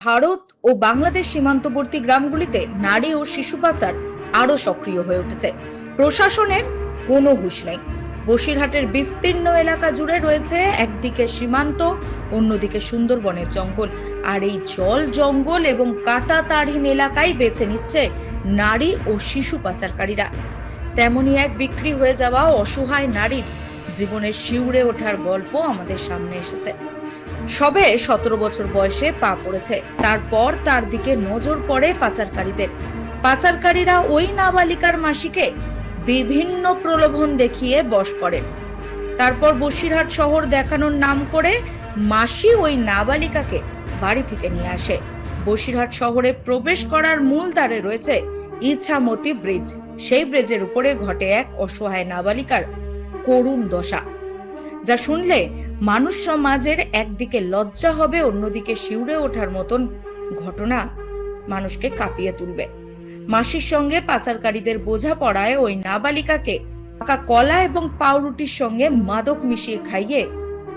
ভারত ও বাংলাদেশ সীমান্তবর্তী গ্রামগুলিতে নারী ও শিশু পাচার আরও সক্রিয় হয়ে উঠেছে। প্রশাসনের কোনো হুশ নেই। বসিরহাটের বিস্তীর্ণ এলাকা জুড়ে রয়েছে একদিকে সীমান্ত, অন্যদিকে সুন্দরবনের জঙ্গল। আর এই জল, জঙ্গল এবং কাটা তারহীন এলাকায় বেছে নিচ্ছে নারী ও শিশু পাচারকারীরা। তেমনই এক বিক্রি হয়ে যাওয়া অসহায় নারীর জীবনের শিউরে ওঠার গল্প আমাদের সামনে এসেছে। সবে সতেরো বছর বয়সে পা পড়েছে। তারপর তার দিকে নজর পড়ে পাচারকারীদের। পাচারকারীরা ওই নাবালিকার মাসিকে বিভিন্ন প্রলোভন দেখিয়ে বশ করেন। তারপর বসিরহাট শহর দেখানোর নাম করে মাসি ওই নাবালিকাকে বাড়ি থেকে নিয়ে আসে। বসিরহাট শহরে প্রবেশ করার মূল দ্বারে রয়েছে ইছামতি ব্রিজ। সেই ব্রিজের উপরে ঘটে এক অসহায় নাবালিকার করুণ দশা। যা শুনলে মানুষ সমাজের একদিকে লজ্জা হবে, অন্যদিকে শিউরে ওঠার মতন ঘটনা মানুষকে কাঁপিয়ে তুলবে। মাসির সঙ্গে পাচারকারীদের বোঝা পড়ায় ওই নাবালিকাকে কলা এবং পাউরুটির সঙ্গে মাদক মিশিয়ে খাইয়ে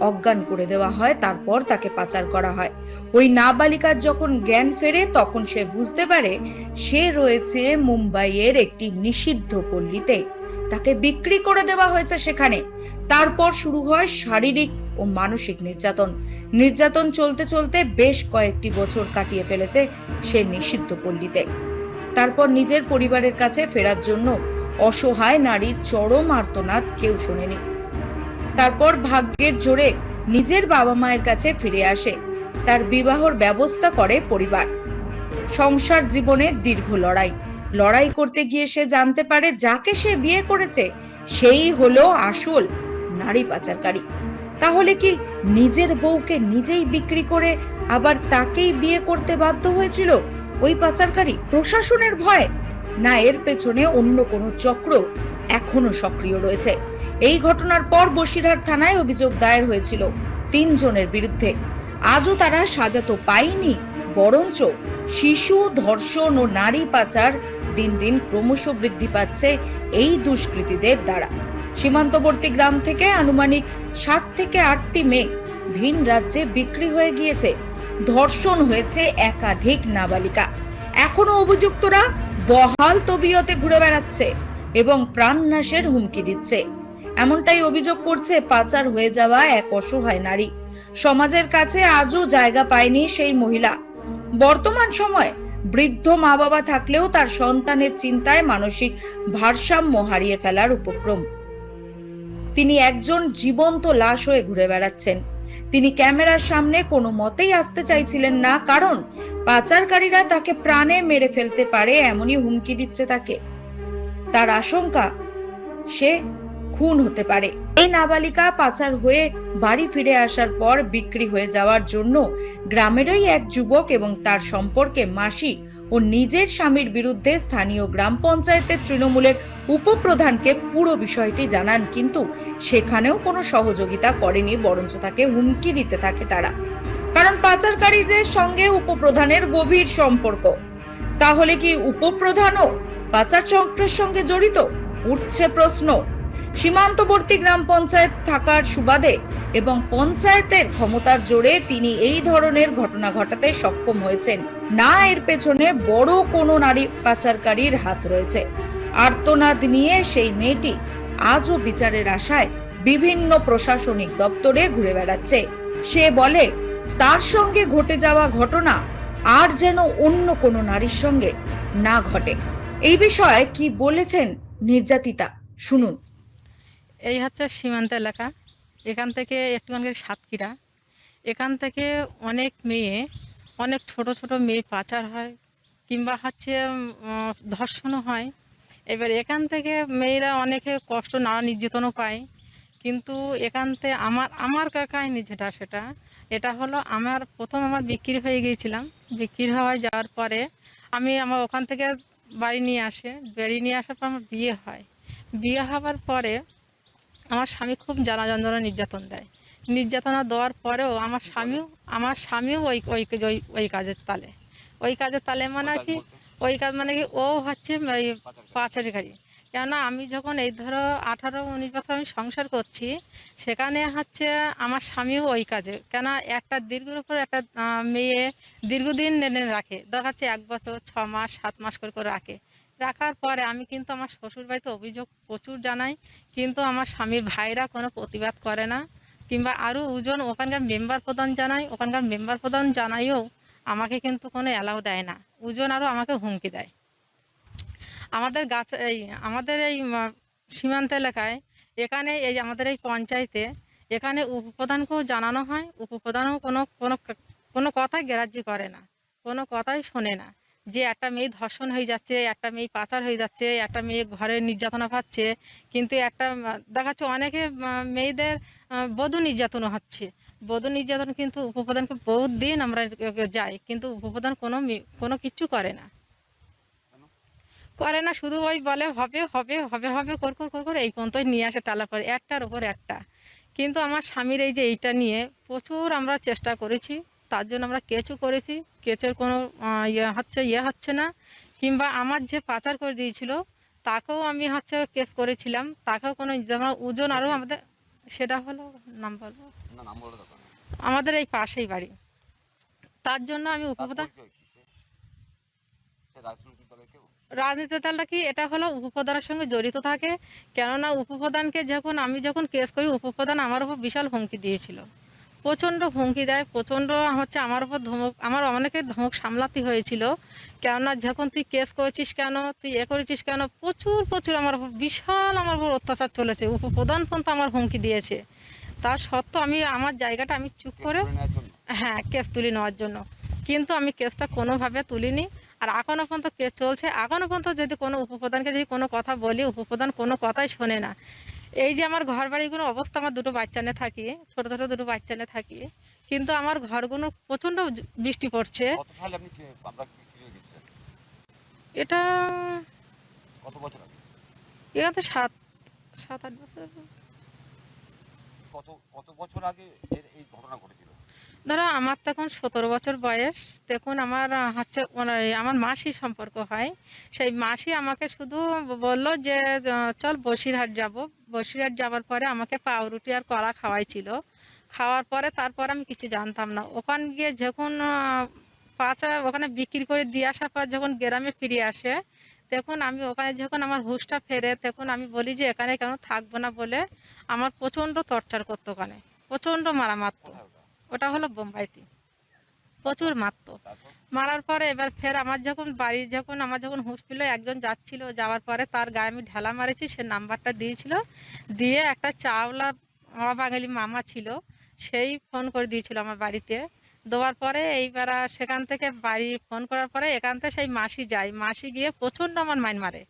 অজ্ঞান করে দেওয়া হয়, তারপর তাকে পাচার করা হয়। ওই নাবালিকার যখন জ্ঞান ফেরে, তখন সে বুঝতে পারে, সে রয়েছে মুম্বাইয়ের একটি নিষিদ্ধ পল্লীতে। তাকে বিক্রি করে দেওয়া হয়েছে সেখানে। তারপর শুরু হয় শারীরিক ও মানসিক নির্যাতন। নির্যাতন চলতে চলতে বেশ কয়েকটি বছর কাটিয়ে ফেলেছে সে নিষিদ্ধ পল্লীতে। তারপর নিজের পরিবারের কাছে ফেরার জন্য অসহায় নারীর চরম আর্তনাদ কেউ শোনেনি। তারপর ভাগ্যের জোরে নিজের বাবা মায়ের কাছে ফিরে আসে। তার বিবাহর ব্যবস্থা করে পরিবার। সংসার জীবনে দীর্ঘ লড়াই। লড়াই করতে গিয়ে সে জানতে পারে, যাকে সে বিয়ে করেছে, সেই হলো আসল নারী পাচারকারী। তাহলে কি নিজের বউকে নিজেই বিক্রি করে আবার তাকেই বিয়ে করতে বাধ্য হয়েছিল ওই পাচারকারী? প্রশাসনের ভয়? না, এর পেছনে অন্য কোনো চক্র এখনও সক্রিয় রয়েছে। এই ঘটনার পর বসিরহাট থানায় অভিযোগ দায়ের হয়েছিল তিনজনের বিরুদ্ধে। আজও তারা সাজা তো পায়নি, বরঞ্চ শিশু, ধর্ষণ ও নারী পাচার দিন দিন ক্রমশ বৃদ্ধি পাচ্ছে এই দুষ্কৃতীদের দ্বারা। সীমান্তবর্তী গ্রাম থেকে আনুমানিক সাত থেকে আটটি মেয়ে ভিন রাজ্যে বিক্রি হয়ে গিয়েছে। ধর্ষণ হয়েছে একাধিক নাবালিকা। এখনও অভিযুক্তরা বহাল তবিয়তে ঘুরে বেড়াচ্ছে। এবং প্রাণনাশের হুমকি দিচ্ছে। এমনটাই অভিযোগ করছে পাচার হয়ে যাওয়া এক অসহায় নারী। সমাজের কাছে আজও জায়গা পায়নি সেই মহিলা। বর্তমান সময়ে বৃদ্ধ মা বাবা থাকলেও তার সন্তানের চিন্তায় মানসিক ভারসাম্য হারিয়ে ফেলার উপক্রম। তিনি একজন জীবন্ত লাশ হয়ে ঘুরে বেড়াচ্ছেন। তিনি ক্যামেরার সামনে কোনো মতেই আসতে চাইছিলেন না, কারণ পাচারকারীরা তাকে প্রাণে মেরে ফেলতে পারে এমনই হুমকি দিচ্ছে তাকে। তার আশঙ্কা, সে খুন হতে পারে। এই নাবালিকা পাচার হয়ে বাড়ি ফিরে আসার পর বিক্রি হয়ে যাওয়ার জন্য গ্রামেরই এক যুবক এবং তার সম্পর্কে মাসি ও নিজের স্বামীর বিরুদ্ধে স্থানীয় গ্রাম পঞ্চায়েতের তৃণমূলের উপপ্রধানকে পুরো বিষয়টি জানান, কিন্তু সেখানেও কোনো সহযোগিতা করেনি, বরঞ্চ তাকে হুমকি দিতে থাকে তারা। কারণ পাচারকারীদের সঙ্গে উপপ্রধানের গভীর সম্পর্ক। তাহলে কি উপপ্রধানও পাচার চক্রের সঙ্গে জড়িত? উঠছে প্রশ্ন। সীমান্তবর্তী গ্রাম পঞ্চায়েত থাকার সুবাদে এবং পঞ্চায়েতের ক্ষমতার জোরে তিনি এই ধরনের ঘটনা ঘটাতে সক্ষম হয়েছেন। না, এর পেছনে বড় কোনো নারী পাচারকারীর হাত রয়েছে। আর্তনাদ নিয়ে সেই মেয়েটি আজও বিচারের আশায় বিভিন্ন প্রশাসনিক দপ্তরে ঘুরে বেড়াচ্ছে। সে বলে, তার সঙ্গে ঘটে যাওয়া ঘটনা আর যেন অন্য কোনো নারীর সঙ্গে না ঘটে। এই বিষয়ে কি বলেছেন নির্যাতিতা? শুনুন। এই হচ্ছে সীমান্ত এলাকা। এখান থেকে একটুখানি সাতক্ষীরা। এখান থেকে অনেক মেয়ে, অনেক ছোট ছোট মেয়ে পাচার হয় কিংবা হচ্ছে ধর্ষণও হয়। এবার এখান থেকে মেয়েরা অনেকে কষ্ট নানা নির্যাতনও পায়। কিন্তু থেকে আমার আমার কাহিনি যেটা সেটা, এটা হলো আমার, প্রথম আমার বিক্রি হয়ে গিয়েছিলাম। বিক্রি হয়ে যাওয়ার পরে আমি আমার ওখান থেকে বাড়ি নিয়ে আসে। বাড়ি নিয়ে আসার পর আমার বিয়ে হয়। বিয়ে হওয়ার পরে আমার স্বামী খুব জ্বালা যন্ত্রণা নির্যাতন দেয়। নির্যাতনা দেওয়ার পরেও আমার স্বামীও আমার স্বামীও ওই ওই ওই ওই কাজের তালে। ওই কাজের তালে মানে কি ওই কাজ মানে কি ও হচ্ছে ওই পাচারকারী। কেননা আমি যখন এই ধরো আঠারো, উনিশ বছর আমি সংসার করছি, সেখানে হচ্ছে আমার স্বামীও ওই কাজে। কেন একটা দীর্ঘর উপর একটা মেয়ে দীর্ঘদিন নেনে রাখে। দেখা যাচ্ছে এক বছর, ছ মাস, সাত মাস করে করে রাখে। রাখার পরে আমি কিন্তু আমার শ্বশুর বাড়িতে অভিযোগ প্রচুর জানাই, কিন্তু আমার স্বামীর ভাইরা কোনো প্রতিবাদ করে না। কিংবা আরও ওজন ওখানকার মেম্বার প্রধান জানাই, ওখানকার মেম্বার প্রধান জানাইও আমাকে কিন্তু কোনো অ্যালাউ দেয় না। ওজন আরও আমাকে হুমকি দেয়। আমাদের গাছ এই আমাদের এই সীমান্ত এলাকায় এখানে এই আমাদের এই পঞ্চায়েতে এখানে উপপ্রধানকেও জানানো হয় উপপ্রধানও কোনো কোনো কোনো কথাই গ্রাহ্য করে না কোনো কথাই শোনে না। যে একটা মেয়ে ধর্ষণ হয়ে যাচ্ছে একটা মেয়ে পাচার হয়ে যাচ্ছে একটা মেয়ে ঘরে নির্যাতনা পাচ্ছে কিন্তু একটা উম, দেখা যাচ্ছে অনেকে মেয়েদের বধূ নির্যাতনও হচ্ছে। বধূ নির্যাতন কিন্তু উপপ্রধানকে বহুত দিন আমরা যাই কিন্তু উপপ্রধান কোনো কোনো কিচ্ছু করে না। করে না শুধু ওই বলে হবে হবে হবে হবে কর কর কর কর এই পর্যন্তই নিয়ে আসে টালা পরে একটার ওপর একটা। কিন্তু আমার স্বামীর এই যে এইটা নিয়ে প্রচুর আমরা চেষ্টা করেছি তার জন্য আমরা কেচও করেছি। কেচের কোনো ইয়ে হচ্ছে ইয়ে হচ্ছে না। কিংবা আমার যে পাচার করে দিয়েছিল তাকেও আমি হচ্ছে কেস করেছিলাম। তাকেও কোনো যেমন ওজন আরও আমাদের সেটা হলো নাম বলব। আমাদের এই পাশেই বাড়ি। তার জন্য আমি তার রাজনীতি দলটা কি এটা হলো উপপ্রধানের সঙ্গে জড়িত থাকে? কেননা উপপ্রধানকে যখন আমি যখন কেস করি উপপ্রধান আমার উপর বিশাল হুমকি দিয়েছিল। প্রচণ্ড হুমকি দেয় প্রচণ্ড হচ্ছে আমার উপর ধমক আমার অনেকে ধমক সামলাতে হয়েছিল। কেননা যখন তুই কেস করেছিস কেন তুই এ করেছিস কেন প্রচুর প্রচুর আমার উপর বিশাল আমার উপর অত্যাচার চলেছে। উপপ্রধান পর্যন্ত আমার হুমকি দিয়েছে। তার সত্ত্বেও আমি আমার জায়গাটা আমি চুপ করে হ্যাঁ কেস তুলে নেওয়ার জন্য। কিন্তু আমি কেসটা কোনোভাবে তুলিনি। আর এখনও পর্যন্ত কেস চলছে? এখনও পর্যন্ত যদি কোনো উপপ্রধানকে যদি কোনো কথা বলি উপপ্রধান কোনো কথাই শোনে না। এই যে আমার ঘর বাড়িগুলো অবস্থা আমার দুটো বাচ্চা নিয়ে থাকি ছোটো ছোটো দুটো বাচ্চা নিয়ে থাকি কিন্তু আমার ঘরগুলো প্রচণ্ড বৃষ্টি পড়ছে। কি- কি এটা কত বছর আগে? এখানে সাত সাত আট বছর কত কত বছর আগে এর এই ঘটনা ঘটেছিল? ধরো আমার তখন সতেরো বছর বয়স তখন আমার হচ্ছে আমার মাসি সম্পর্ক হয়। সেই মাসি আমাকে শুধু বলল যে চল বসিরহাট যাব। বসিরহাট যাওয়ার পরে আমাকে পাউরুটি আর কলা খাওয়াইছিল। খাওয়ার পরে তারপর আমি কিছু জানতাম না। ওখান গিয়ে যখন পাচা, ওখানে বিক্রি করে দিয়ে আসার পর যখন গ্রামে ফিরে আসে, তখন আমি ওখানে যখন আমার হুঁশটা ফেরে, তখন আমি বলি যে, এখানে কেন থাকব না বলে আমার প্রচণ্ড টর্চার করতো ওখানে। প্রচণ্ড মারা ওটা হলো বোম্বাইতে। প্রচুর মারতো। মারার পরে এবার ফের আমার যখন বাড়ি যখন আমার যখন হুঁশ একজন যাচ্ছিল, যাওয়ার পরে তার গায়ে আমি ঢেলা মারেছি, সে নাম্বারটা দিয়েছিল। দিয়ে একটা চাওলা আমার বাঙালি মামা ছিল, সেই ফোন করে দিয়েছিল আমার বাড়িতে। দেওয়ার পরে এইবার সেখান থেকে বাড়ি ফোন করার পরে এখান থেকে সেই মাসি যায়। মাসি গিয়ে প্রচণ্ড আমার মাইন মারে।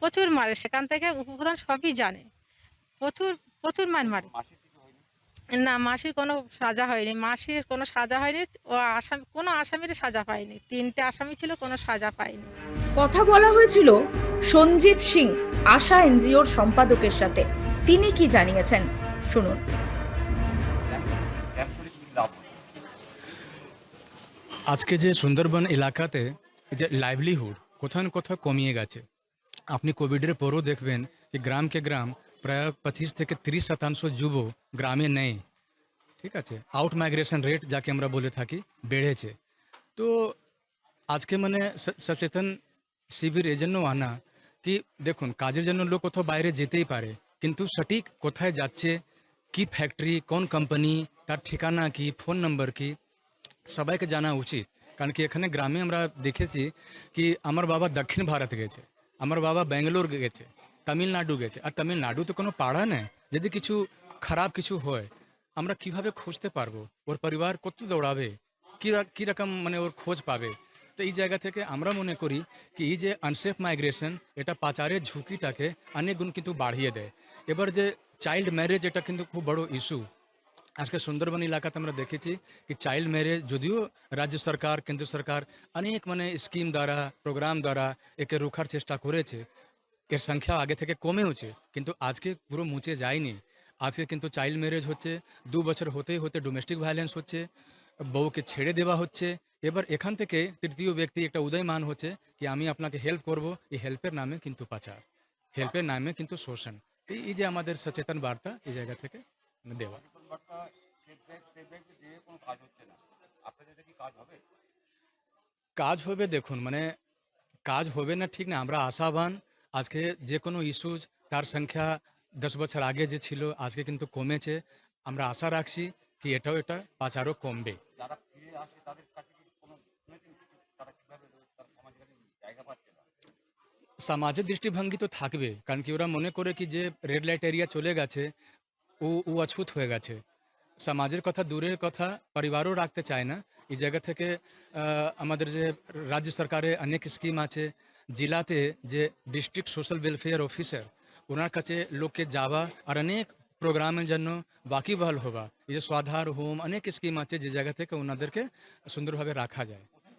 প্রচুর মারে। সেখান থেকে উপপ্রধান সবই জানে। প্রচুর প্রচুর মাইন মারে। না মাসির কোনো সাজা হয়নি। মাসির কোনো সাজা হয়নি ও আসামি কোনো আসামির সাজা পায়নি। তিনটে আসামি ছিল কোনো সাজা পায়নি। কথা বলা হয়েছিল সঞ্জীব সিং আশা এনজিওর সম্পাদকের সাথে। তিনি কি জানিয়েছেন? শুনুন? আজকে যে সুন্দরবন এলাকাতে যে লাইভলিহুড কোথাও না কোথাও কমিয়ে গেছে আপনি কোভিডের পরও দেখবেন যে গ্রামকে গ্রাম প্রায় পঁচিশ থেকে তিরিশ শতাংশ যুব গ্রামে নেই ঠিক আছে আউট মাইগ্রেশন রেট যাকে আমরা বলে থাকি বেড়েছে তো আজকে মানে স- সচেতন শিবির এজন্য আনা কি দেখুন কাজের জন্য লোক কোথাও বাইরে যেতেই পারে কিন্তু সঠিক কোথায় যাচ্ছে কি ফ্যাক্টরি কোন কোম্পানি তার ঠিকানা কি ফোন নম্বর কি সবাইকে জানা উচিত কারণ কি এখানে গ্রামে আমরা দেখেছি কি আমার বাবা দক্ষিণ ভারত গেছে আমার বাবা ব্যাঙ্গালোর গেছে তামিলনাড়ু গেছে আর তামিলনাড়ু তো কোনো পাড়া নেই যদি কিছু খারাপ কিছু হয় আমরা কীভাবে খুঁজতে পারব ওর পরিবার কত দৌড়াবে কি রা- কি রকম মানে ওর খোঁজ পাবে তো এই জায়গা থেকে আমরা মনে করি কি এই যে আনসেফ মাইগ্রেশন এটা পাচারের ঝুঁকিটাকে অনেক গুণ কিন্তু বাড়িয়ে দেয় এবার যে চাইল্ড ম্যারেজ এটা কিন্তু খুব বড় ইস্যু আজকে সুন্দরবন এলাকাতে আমরা দেখেছি কি চাইল্ড ম্যারেজ যদিও রাজ্য সরকার কেন্দ্র সরকার অনেক মানে স্কিম দ্বারা প্রোগ্রাম দ্বারা একে রোখার চেষ্টা করেছে এর সংখ্যা আগে থেকে কমেওছে, কিন্তু আজকে পুরো মুছে যায়নি। আজকে কিন্তু চাইল্ড ম্যারেজ হচ্ছে, দু বছর হতেই হতে ডোমেস্টিক ভায়োলেন্স হচ্ছে, বউকে ছেড়ে দেওয়া হচ্ছে। এবার এখান থেকে তৃতীয় ব্যক্তি একটা উদয়মান হচ্ছে কি আমি আপনাকে হেল্প করব। এই হেল্পের নামে কিন্তু পাচার। হেল্পের নামে কিন্তু শোষণ। এই যে আমাদের সচেতন বার্তা এই জায়গা থেকে দেওয়া। কাজ হবে দেখুন মানে কাজ হবে না ঠিক না, আমরা আশাবান। আজকে যে কোনো ইস্যুজ তার সংখ্যা দশ বছর আগে যে ছিল আজকে কিন্তু কমেছে। আমরা আশা রাখছি কি এটাও এটা পাঁচ আরও কমবে। সমাজের দৃষ্টিভঙ্গি তো থাকবে কারণ কি ওরা মনে করে কি যে রেড লাইট এরিয়া চলে গেছে ও ও অছুত হয়ে গেছে। সমাজের কথা দূরের কথা পরিবারও রাখতে চায় না। এই জায়গা থেকে আমাদের যে রাজ্য সরকারে অনেক স্কিম আছে জেলাতে যে ডিস্ট্রিক্ট সোশ্যাল ওয়েলফেয়ার অফিসার ওনার কাছে লোককে যাওয়া আর অনেক প্রোগ্রামের জন্য বাকি বহাল হওয়া এই যে স্বাধার হোম অনেক স্কিম আছে যে জায়গা থেকে ওনাদেরকে সুন্দরভাবে রাখা যায়